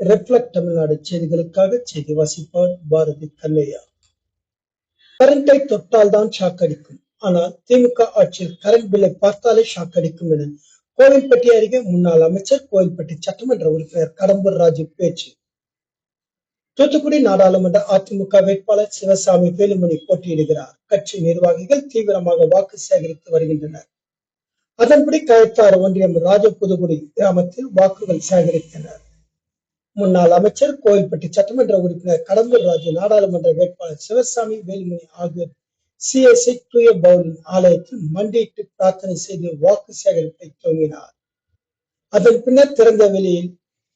Reflect Tamil Nadu செய்திகளுக்காக செய்தி வாசிப்பார் பாரதி கல்லையா கரண்டை தொட்டால் தான் ஷாக் அடிக்கும். ஆனால் திமுக ஆட்சியில் கரண்ட் பில்லை பார்த்தாலே ஷாக் அடிக்கும் என கோவில்பட்டி அருகே முன்னாள் அமைச்சர் கோவில்பட்டி சட்டமன்ற உறுப்பினர் கடம்பூர் ராஜு பேச்சு. தூத்துக்குடி நாடாளுமன்ற அதிமுக வேட்பாளர் சிவசாமி வேலுமணி போட்டியிடுகிறார். கட்சி நிர்வாகிகள் தீவிரமாக வாக்கு சேகரித்து வருகின்றனர். அதன்படி கயத்தாறு ஒன்றியம் ராஜபுதுகுடி கிராமத்தில் வாக்குகள் சேகரித்தனர். முன்னாள் அமைச்சர் கோயில்பட்டி சட்டமன்ற உறுப்பினர் கடம்பூர் ராஜு நாடாளுமன்ற வேட்பாளர் சிவசாமி வேலுமணி ஆகியோர் சிஎஸ்ஐ தூய பவுலின் ஆலயத்தில் மண்டியிட்டு பிரார்த்தனை செய்து வாக்கு சேகரிப்பை துவங்கினார். அதன் பின்னர் திறந்த வெளியில்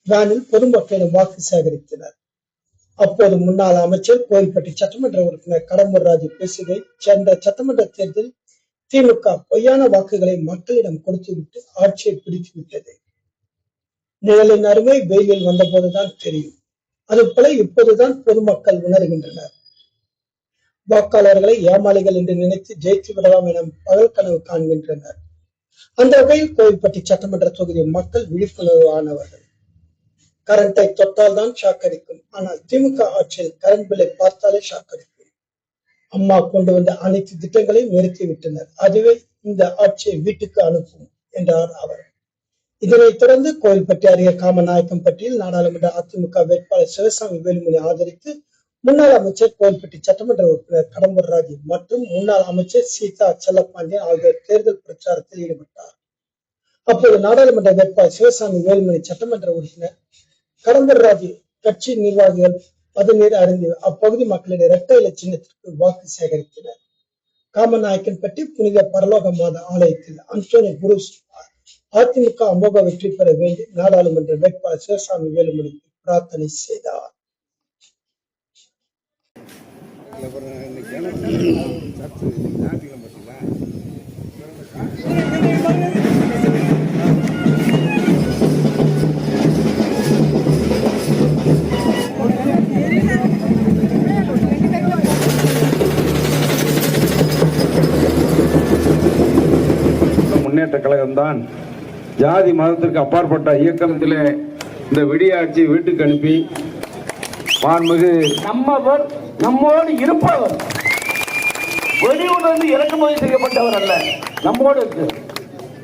வேனில் பொதுமக்களிடம் வாக்கு சேகரித்தனர். அப்போது முன்னாள் அமைச்சர் கோயில்பட்டி சட்டமன்ற உறுப்பினர் கடம்பூர் ராஜு பேசுகை சென்ற சட்டமன்ற தேர்தலில் திமுக பொய்யான வாக்குகளை மக்களிடம் கொடுத்துவிட்டு ஆட்சியை பிடித்து விட்டது நிழலின் அருமை வெயிலில் வந்தபோதுதான் தெரியும். அதுபோல இப்போதுதான் பொதுமக்கள் உணர்கின்றனர். வாக்காளர்களை ஏமாளிகள் என்று நினைத்து ஜெயித்து விடலாம் என பகல் கனவு காண்கின்றனர். அந்த வகையில் கோவில்பட்டி சட்டமன்ற தொகுதி மக்கள் விழிப்புணர்வு ஆனவர்கள். கரண்டை தொட்டால் தான் ஷாக்கடிக்கும் ஆனால் திமுக ஆட்சியில் கரண்ட் பில்லை பார்த்தாலே ஷாக்கடிக்கும் அம்மா கொண்டு வந்த அனைத்து திட்டங்களையும் நிறுத்திவிட்டனர். அதுவே இந்த ஆட்சியை வீட்டுக்கு அனுப்பும் என்றார் அவர். இதனைத் தொடர்ந்து கோயில்பட்டி அருகே காமநாயக்கம்பட்டியில் நாடாளுமன்ற அதிமுக வேட்பாளர் சிவசாமி வேலுமணி ஆதரித்து முன்னாள் அமைச்சர் கோயில்பட்டி சட்டமன்ற உறுப்பினர் கடம்பூர் ராஜு மற்றும் முன்னாள் அமைச்சர் சீதா செல்லப்பாண்டிய ஆகியோர் தேர்தல் பிரச்சாரத்தில் ஈடுபட்டார். அப்போது நாடாளுமன்ற வேட்பாளர் சிவசாமி வேலுமணி சட்டமன்ற உறுப்பினர் கடம்பூர் ராஜு கட்சி நிர்வாகிகள் பதநீர் அறிந்து அப்பகுதி மக்களின் இரட்டை இலை சின்னத்திற்கு வாக்கு சேகரித்தனர். காமநாயக்கன்பட்டி புனித பரலோக மாத ஆலயத்தில் அன்சோனி குரு அதிமுக அமோக வெற்றி பெற வேண்டி நாடாளுமன்ற வேட்பாளர் சிவசாமி வேலுமணி பிரார்த்தனை செய்தார். முன்னேற்ற கழகம்தான் ஜாதி மதத்திற்கு அப்பாற்பட்ட இயக்கத்திலே இந்த விடியாட்சி வீட்டுக்கு அனுப்பி மாண்புமிகு நம்மவர் நம்மோடு இருப்பவர். வெளியூர்ல இறக்குமதி செய்யப்பட்டவர் அல்ல. நம்மோடு இருக்கு.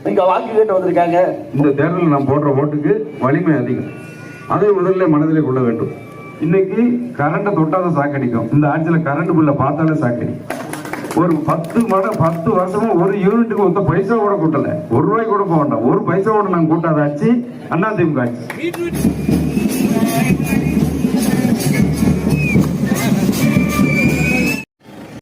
நீங்க வாக்கு கேட்டு வந்திருக்காங்க. இந்த தேர்தலில் நாம் போடுற ஓட்டுக்கு வலிமை அதிகம். அதை முதல்ல மனதிலே கொள்ள வேண்டும். இன்னைக்கு கரண்ட்டை தொட்டாதான் சாக்கடிக்கும். இந்த ஆட்சியில் கரண்ட் பில்லை பார்த்தாலே சாக்கடிக்கும். ஒரு பத்து மட பத்து வருஷமா ஒரு யூனிட்டுக்கு ஒத்த பைசா கூட கூட்டல. ஒரு ரூபாய் கூட போக வேண்டாம். ஒரு பைசா கூட நாங்க கூட்டாதாச்சு அண்ணா திமுக ஆச்சு.